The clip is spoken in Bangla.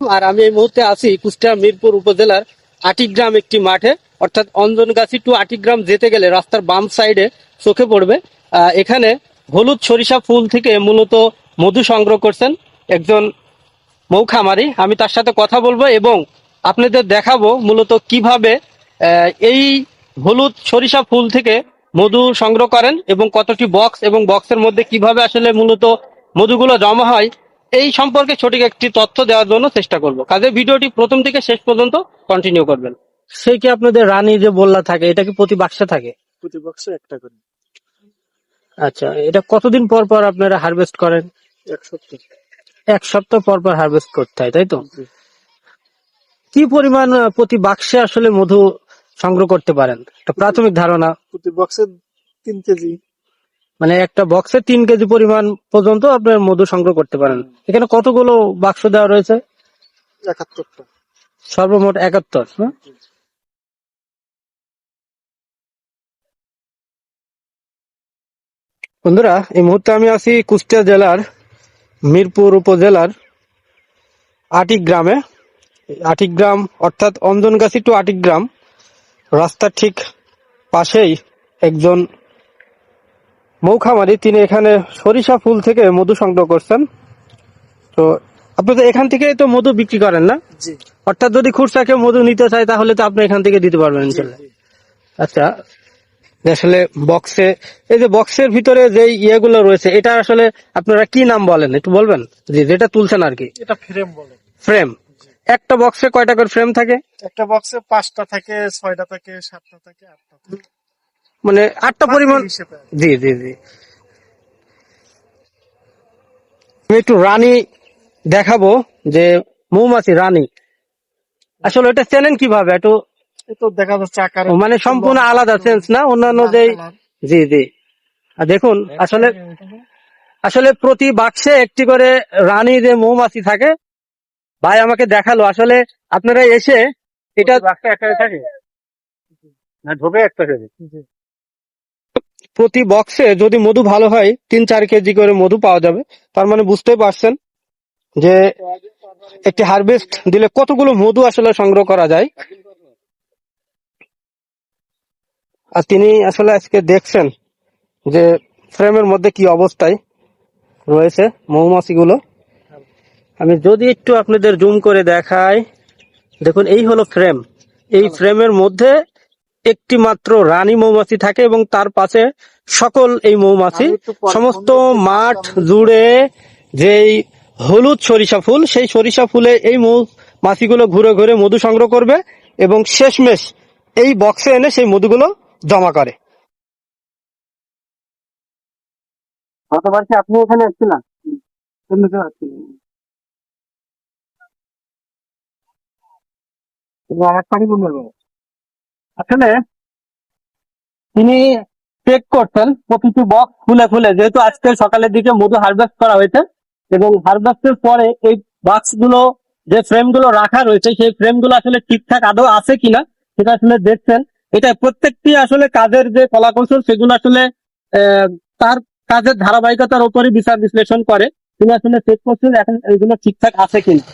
আর আমি এই মুহূর্তে আছি কুষ্টিয়া মিরপুর উপজেলার আটিগ্রাম একটি মাঠে। অর্থাৎ অঞ্জনগাছি টু আটিগ্রাম যেতে গেলে রাস্তার বাম সাইডে চোখে পড়বে। এখানে হলুদ সরিষা ফুল থেকে মূলত মধু সংগ্রহ করছেন একজন মৌখামারি। আমি তার সাথে কথা বলব এবং আপনাদের দেখাবো মূলত কীভাবে এই হলুদ সরিষা ফুল থেকে মধু সংগ্রহ করেন এবং কতটি বক্স এবং বক্সের মধ্যে কীভাবে আসলে মূলত মধুগুলো জমা হয় এই সম্পর্কে সঠিক একটি তথ্য দেওয়ার জন্য চেষ্টা করব। কাজে ভিডিওটি প্রথম থেকে শেষ পর্যন্ত কন্টিনিউ করবেন। সেই কি আপনাদের রানী যে বললা থাকে এটা কি প্রতি বাক্সে থাকে? প্রতি বক্সে একটা করে। আচ্ছা এটা কতদিন পর পর আপনারা হারভেস্ট করেন? এক সপ্তাহ। এক সপ্তাহ পর পর হারভেস্ট করতে হয় তাই তো? কি পরিমাণ প্রতি বাক্সে আসলে মধু সংগ্রহ করতে পারেন? একটা প্রাথমিক ধারণা। প্রতি বক্সে তিন কেজি। মানে একটা বক্সে তিন কেজি পরিমাণ পর্যন্ত আপনার মধু সংগ্রহ করতে পারেন। এখানে কতগুলো বাক্স দেওয়া রয়েছে? একাত্তরটা। সর্বমোট একাত্তর হ্যাঁ? বন্ধুরা এই মুহূর্তে আমি আছি কুষ্টিয়া জেলার মিরপুর উপজেলার আটিক গ্রামে আটিক গ্রাম অর্থাৎ অঞ্জনগাছি টু আটিক গ্রাম রাস্তার ঠিক পাশেই একজন মৌখামারি তিনি এখানে সরিষা ফুল থেকে মধু সংগ্রহ করছেন। তো আপনাদের এখান থেকে তো মধু বিক্রি করেন না? অর্থাৎ যদি খুচরা কেউ মধু নিতে চায় তাহলে তো আপনি এখান থেকে দিতে পারবেন আচ্ছা আসলে বক্সে এই যে বক্সের ভিতরে যে ইয়েগুলো রয়েছে এটা আসলে আপনারা কি নাম বলেন একটু বলবেন? জি যেটা তুলছেন আর কি। এটা ফ্রেম বলে। ফ্রেম একটা বক্সে কয়টা করে ফ্রেম থাকে? একটা বক্সে পাঁচটা থাকে ছয়টা থাকে সাতটা থাকে আটটা থাকে। মানে আটটা পরিমাণ। জি জি জি। আমি একটু রানী দেখাবো যে মৌমাছি রানী। আসলে এটা চেনেন কীভাবে? একটু দেখা যাচ্ছে আকারে মানে সম্পূর্ণ আলাদা সেন্স না? অন্যান্য যে জি জি। আর দেখুন আসলে আসলে প্রতি বাক্সে একটি করে রানী যে মৌমাছি থাকে ভাই আমাকে দেখাল। আসলে আপনারা এসে এটা থাকে? না ঢোকে একটা প্রতি বক্সে যদি মধু ভালো হয়, তিন চার কেজি করে মধু পাওয়া যাবে। তার মানে বুঝতেই পারছেন যে একটি হারভেস্ট দিলে কতগুলো মধু আসলে সংগ্রহ করা যায়। আর তিনি আসলে আজকে দেখছেন যে ফ্রেমের মধ্যে কি অবস্থায় রয়েছে মৌমাছিগুলো। আমি যদি একটু আপনাদের জুম করে দেখাই। দেখুন, এই হলো ফ্রেম এই ফ্রেমের মধ্যে একটি মাত্র রানী মৌমাছি থাকে এবং তার পাশে সকল এই মৌমাছি। সমস্ত মাঠ জুড়ে যেই হলুদ সরিষা ফুল সেই সরিষা ফুলে এই মৌমাছিগুলো ঘুরে ঘুরে মধু সংগ্রহ করবে এবং শেষমেশ এই বক্সে এনে সেই মধুগুলো জমা করে। গতবার কি আপনি এখানে এসেছিলেন আসলে তিনি চেক করতেন প্রতিটি বক্স খুলে খুলে, যেহেতু আজকে সকালের দিকে মধু হারভেস্ট করা হয়েছে এবং হারভেস্টের পরে এই বাক্সগুলো, যে ফ্রেমগুলো রাখা রয়েছে, সেই ফ্রেমগুলো আসলে ঠিকঠাক আদৌ আছে কিনা, সেটা আসলে দেখছেন। এটা প্রত্যেকটি আসলে কাজের যে কলাকৌশল, সেগুলো আসলে তার কাজের ধারাবাহিকতার উপরই বিচার বিশ্লেষণ করে। তিনি আসলে চেক করছেন এখন এগুলো ঠিকঠাক আছে কিনা।